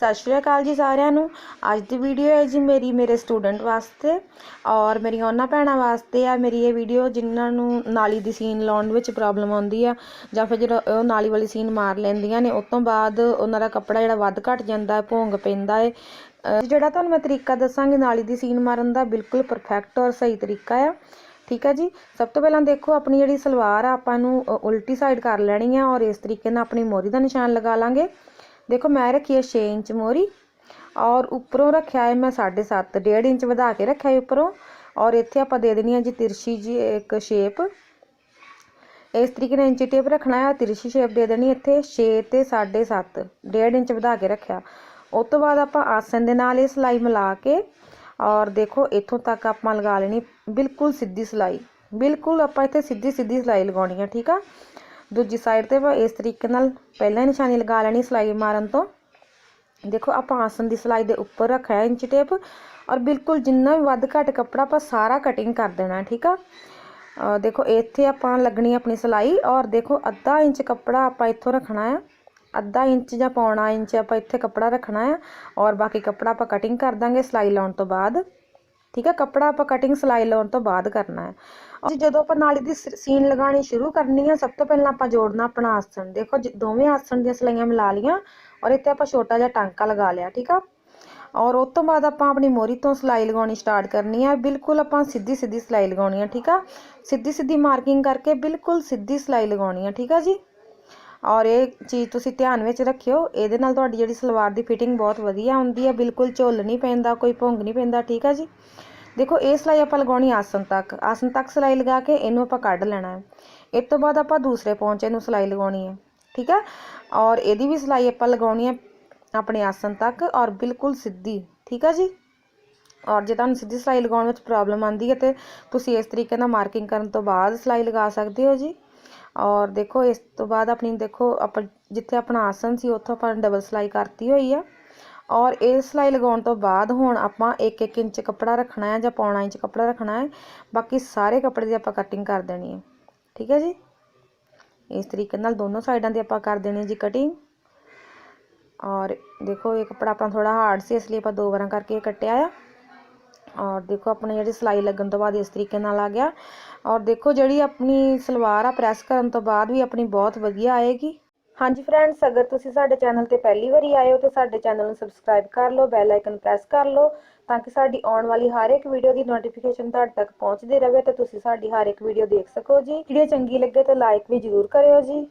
ਸਤਿ ਸ਼੍ਰੀ ਅਕਾਲ ਜੀ ਸਾਰਿਆਂ ਨੂੰ। ਅੱਜ ਦੀ ਵੀਡੀਓ ਹੈ ਜੀ ਮੇਰੀ, ਮੇਰੇ ਸਟੂਡੈਂਟ ਵਾਸਤੇ ਔਰ ਮੇਰੀਆਂ ਉਹਨਾਂ ਭੈਣਾਂ ਵਾਸਤੇ ਆ। ਮੇਰੀ ਇਹ ਵੀਡੀਓ ਜਿਨ੍ਹਾਂ ਨੂੰ ਨਾਲੀ ਦੀ ਸੀਨ ਲਾਉਣ ਵਿੱਚ ਪ੍ਰੋਬਲਮ ਆਉਂਦੀ ਆ ਜਾਂ ਫਿਰ ਜਦੋਂ ਉਹ ਨਾਲੀ ਵਾਲੀ ਸੀਨ ਮਾਰ ਲੈਂਦੀਆਂ ਨੇ ਉਸ ਤੋਂ ਬਾਅਦ ਉਹਨਾਂ ਦਾ ਕੱਪੜਾ ਜਿਹੜਾ ਵੱਧ ਘਟ ਜਾਂਦਾ ਹੈ, ਭੋਂਗ ਪੈਂਦਾ ਹੈ। ਜਿਹੜਾ ਤੁਹਾਨੂੰ ਮੈਂ ਤਰੀਕਾ ਦੱਸਾਂਗੀ ਨਾਲੀ ਦੀ ਸੀਨ ਮਾਰਨ ਦਾ, ਬਿਲਕੁਲ ਪਰਫੈਕਟ ਔਰ ਸਹੀ ਤਰੀਕਾ ਆ। ਠੀਕ ਹੈ ਜੀ? ਸਭ ਤੋਂ ਪਹਿਲਾਂ ਦੇਖੋ, ਆਪਣੀ ਜਿਹੜੀ ਸਲਵਾਰ ਆ, ਆਪਾਂ ਨੂੰ ਉਲਟੀ ਸਾਈਡ ਕਰ ਲੈਣੀ ਆ ਔਰ ਇਸ ਤਰੀਕੇ ਨਾਲ ਆਪਣੀ ਮੋਰੀ ਦਾ ਨਿਸ਼ਾਨ ਲਗਾ ਲਾਂਗੇ। ਦੇਖੋ ਮੈਂ ਰੱਖੀ ਹੈ 6 ਇੰਚ ਮੋਰੀ ਔਰ ਉੱਪਰੋਂ ਰੱਖਿਆ ਹੈ ਮੈਂ 7.5 1.5 ਇੰਚ ਵਧਾ ਕੇ ਰੱਖਿਆ ਹੈ ਉੱਪਰੋਂ ਔਰ ਇੱਥੇ ਆਪਾਂ ਦੇ ਦੇਣੀ ਹੈ ਜੀ ਤਿਰਛੀ ਜੀ ਇੱਕ ਸ਼ੇਪ ਇਸ ਤਰੀਕੇ ਨਾਲ ਇੰਚੀ ਟੇਪ ਰੱਖਣਾ ਹੈ ਤਿਰਛੀ ਸ਼ੇਪ ਦੇ ਦੇਣੀ ਇੱਥੇ 6 ਤੇ 7.5 1.5 ਇੰਚ ਵਧਾ ਕੇ ਰੱਖਿਆ ਉਸ ਤੋਂ ਬਾਅਦ ਆਪਾਂ ਆਸਨ ਦੇ ਨਾਲ ਇਹ ਸਲਾਈ ਮਿਲਾ ਕੇ ਔਰ ਦੇਖੋ ਇੱਥੋਂ ਤੱਕ ਆਪਾਂ ਲਗਾ ਲੈਣੀ ਬਿਲਕੁਲ ਸਿੱਧੀ ਸਲਾਈ ਬਿਲਕੁਲ ਆਪਾਂ ਇੱਥੇ ਸਿੱਧੀ ਸਿੱਧੀ ਸਲਾਈ ਲਗਾਉਣੀ ਹੈ ਠੀਕ ਆ ਦੂਜੀ ਸਾਈਡ ਤੇ ਆਪਾਂ ਇਸ ਤਰੀਕੇ ਨਾਲ ਪਹਿਲਾਂ ਹੀ ਨਿਸ਼ਾਨੀ ਲਗਾ ਲੈਣੀ ਸਲਾਈ ਮਾਰਨ ਤੋਂ ਦੇਖੋ ਆਪਾਂ ਆਸਨ ਦੀ ਸਲਾਈ ਦੇ ਉੱਪਰ ਰੱਖਿਆ ਇੰਚ ਟੇਪ ਔਰ ਬਿਲਕੁਲ ਜਿੰਨਾ ਵੀ ਵੱਧ ਘੱਟ ਕੱਪੜਾ ਆਪਾਂ ਸਾਰਾ ਕਟਿੰਗ ਕਰ ਦੇਣਾ ਠੀਕ ਆ ਅਹ ਦੇਖੋ ਇੱਥੇ ਆਪਾਂ ਲੱਗਣੀ ਆਪਣੀ ਸਲਾਈ ਔਰ ਦੇਖੋ ਅੱਧਾ ਇੰਚ ਕੱਪੜਾ ਆਪਾਂ ਇੱਥੋਂ ਰੱਖਣਾ ਹੈ ਅੱਧਾ ਇੰਚ ਜਾਂ ਪੌਣਾ ਇੰਚ ਆਪਾਂ ਇੱਥੇ ਕੱਪੜਾ ਰੱਖਣਾ ਹੈ ਔਰ ਬਾਕੀ ਕੱਪੜਾ ਆਪਾਂ ਕਟਿੰਗ ਕਰ ਦਾਂਗੇ ਸਲਾਈ ਲਾਉਣ ਤੋਂ ਬਾਅਦ ਠੀਕ ਹੈ ਕੱਪੜਾ ਆਪਾਂ ਕਟਿੰਗ ਸਲਾਈ ਲਾਉਣ ਤੋਂ ਬਾਅਦ ਕਰਨਾ ਹੈ ਔਰ ਜਦੋਂ ਆਪਾਂ ਨਾਲੀ ਦੀ ਸ- ਸੀਨ ਲਗਾਉਣੀ ਸ਼ੁਰੂ ਕਰਨੀ ਹੈ ਸਭ ਤੋਂ ਪਹਿਲਾਂ ਆਪਾਂ ਜੋੜਨਾ ਆਪਣਾ ਆਸਣ ਦੇਖੋ ਜ- ਦੋਵੇਂ ਆਸਣ ਦੀਆਂ ਸਲਾਈਆਂ ਮਿਲਾ ਲੀਆਂ ਔਰ ਇੱਥੇ ਆਪਾਂ ਛੋਟਾ ਜਿਹਾ ਟਾਂਕਾ ਲਗਾ ਲਿਆ ਠੀਕ ਆ ਔਰ ਉਸ ਤੋਂ ਬਾਅਦ ਆਪਾਂ ਆਪਣੀ ਮੋਰੀ ਤੋਂ ਸਲਾਈ ਲਗਾਉਣੀ ਸਟਾਰਟ ਕਰਨੀ ਹੈ ਬਿਲਕੁਲ ਆਪਾਂ ਸਿੱਧੀ ਸਿੱਧੀ ਸਲਾਈ ਲਗਾਉਣੀ ਹੈ ਠੀਕ ਆ ਸਿੱਧੀ ਸਿੱਧੀ ਮਾਰਕਿੰਗ ਕਰਕੇ ਬਿਲਕੁਲ ਸਿੱਧੀ ਸਲਾਈ ਲਗਾਉਣੀ ਹੈ ਠੀਕ ਆ ਜੀ ਔਰ ਇਹ ਚੀਜ਼ ਤੁਸੀਂ ਧਿਆਨ ਵਿੱਚ ਰੱਖਿਓ, ਇਹਦੇ ਨਾਲ ਤੁਹਾਡੀ ਜਿਹੜੀ ਸਲਵਾਰ ਦੀ ਫਿਟਿੰਗ ਬਹੁਤ ਵਧੀਆ ਹੁੰਦੀ ਹੈ, ਬਿਲਕੁਲ ਝੁੱਲ ਨਹੀਂ ਪੈਂਦਾ, ਕੋਈ ਭੁੰਗ ਨਹੀਂ ਪੈਂਦਾ, ਠੀਕ ਆ ਜੀ? ਦੇਖੋ, ਇਹ ਸਲਾਈ ਆਪਾਂ ਲਗਾਉਣੀ ਆਸਨ ਤੱਕ ਆਸਨ ਤੱਕ ਸਲਾਈ ਲਗਾ ਕੇ ਇਹਨੂੰ ਆਪਾਂ ਕੱਢ ਲੈਣਾ ਹੈ। ਇਸ ਤੋਂ ਬਾਅਦ ਆਪਾਂ ਦੂਸਰੇ ਪੌਂਚੇ ਨੂੰ ਸਲਾਈ ਲਗਾਉਣੀ ਹੈ, ਠੀਕ ਹੈ ਔਰ ਇਹਦੀ ਵੀ ਸਲਾਈ ਆਪਾਂ ਲਗਾਉਣੀ ਹੈ ਆਪਣੇ ਆਸਨ ਤੱਕ ਔਰ ਬਿਲਕੁਲ ਸਿੱਧੀ, ਠੀਕ ਹੈ ਜੀ? ਔਰ ਜੇ ਤੁਹਾਨੂੰ ਸਿੱਧੀ ਸਲਾਈ ਲਗਾਉਣ ਵਿੱਚ ਪ੍ਰੋਬਲਮ ਆਉਂਦੀ ਹੈ ਤੇ ਤੁਸੀਂ ਇਸ ਤਰੀਕੇ ਨਾਲ ਮਾਰਕਿੰਗ ਕਰਨ ਤੋਂ ਬਾਅਦ ਸਲਾਈ ਲਗਾ ਸਕਦੇ ਹੋ ਜੀ। ਔਰ ਦੇਖੋ ਇਸ ਤੋਂ ਬਾਅਦ ਆਪਣੀ ਦੇਖੋ ਆਪਾਂ ਜਿੱਥੇ ਆਪਣਾ ਆਸਨ ਸੀ ਉੱਥੋਂ ਆਪਾਂ ਡਬਲ ਸਲਾਈ ਕਰਤੀ ਹੋਈ ਆ ਔਰ ਇਹ ਸਲਾਈ ਲਗਾਉਣ ਤੋਂ ਬਾਅਦ ਹੁਣ ਆਪਾਂ 1-1 ਇੰਚ ਕੱਪੜਾ ਰੱਖਣਾ ਹੈ ਜਾਂ ਪੌਣਾ ਇੰਚ ਕੱਪੜਾ ਰੱਖਣਾ ਹੈ ਬਾਕੀ ਸਾਰੇ ਕੱਪੜੇ ਦੀ ਆਪਾਂ ਕਟਿੰਗ ਕਰ ਦੇਣੀ ਹੈ ਠੀਕ ਹੈ ਜੀ ਇਸ ਤਰੀਕੇ ਨਾਲ ਦੋਨੋਂ ਸਾਈਡਾਂ ਦੀ ਆਪਾਂ ਕਰ ਦੇਣੀ ਜੀ ਕਟਿੰਗ ਔਰ ਦੇਖੋ ਇਹ ਕੱਪੜਾ ਆਪਣਾ ਥੋੜਾ ਹਾਰਡ ਸੀ ਇਸ ਲਈ ਆਪਾਂ ਦੋ ਵਾਰਾਂ ਕਰਕੇ ਇਹ ਕੱਟਿਆ ਆ ਔਰ ਦੇਖੋ ਆਪਣੀ ਜਿਹੜੀ ਸਲਾਈ ਲੱਗਣ ਤੋਂ ਬਾਅਦ ਇਸ ਤਰੀਕੇ ਨਾਲ ਆ ਗਿਆ ਔਰ ਦੇਖੋ ਜਿਹੜੀ ਆਪਣੀ ਸਲਵਾਰ ਆ ਪ੍ਰੈਸ ਕਰਨ ਤੋਂ ਬਾਅਦ ਵੀ ਆਪਣੀ ਬਹੁਤ ਵਧੀਆ ਆਏਗੀ। ਹਾਂਜੀ ਫਰੈਂਡਸ, ਅਗਰ ਤੁਸੀਂ ਸਾਡੇ ਚੈਨਲ ਤੇ ਪਹਿਲੀ ਵਾਰੀ ਆਏ ਹੋ ਤਾਂ ਸਾਡੇ ਚੈਨਲ ਨੂੰ ਸਬਸਕ੍ਰਾਈਬ ਕਰ ਲਓ, ਬੈਲ ਆਈਕਨ ਪ੍ਰੈਸ ਕਰ ਲਓ ਤਾਂ ਕਿ ਸਾਡੀ ਆਉਣ ਵਾਲੀ ਹਰ ਇੱਕ ਵੀਡੀਓ ਦੀ ਨੋਟੀਫਿਕੇਸ਼ਨ ਤੁਹਾਡੇ ਤੱਕ ਪਹੁੰਚਦੀ ਰਹੇ ਤੇ ਤੁਸੀਂ ਸਾਡੀ ਹਰ ਇੱਕ ਵੀਡੀਓ ਦੇਖ ਸਕੋ ਜੀ। ਵੀਡੀਓ ਚੰਗੀ ਲੱਗੇ ਤਾਂ ਲਾਈਕ ਵੀ ਜ਼ਰੂਰ ਕਰਿਓ ਜੀ।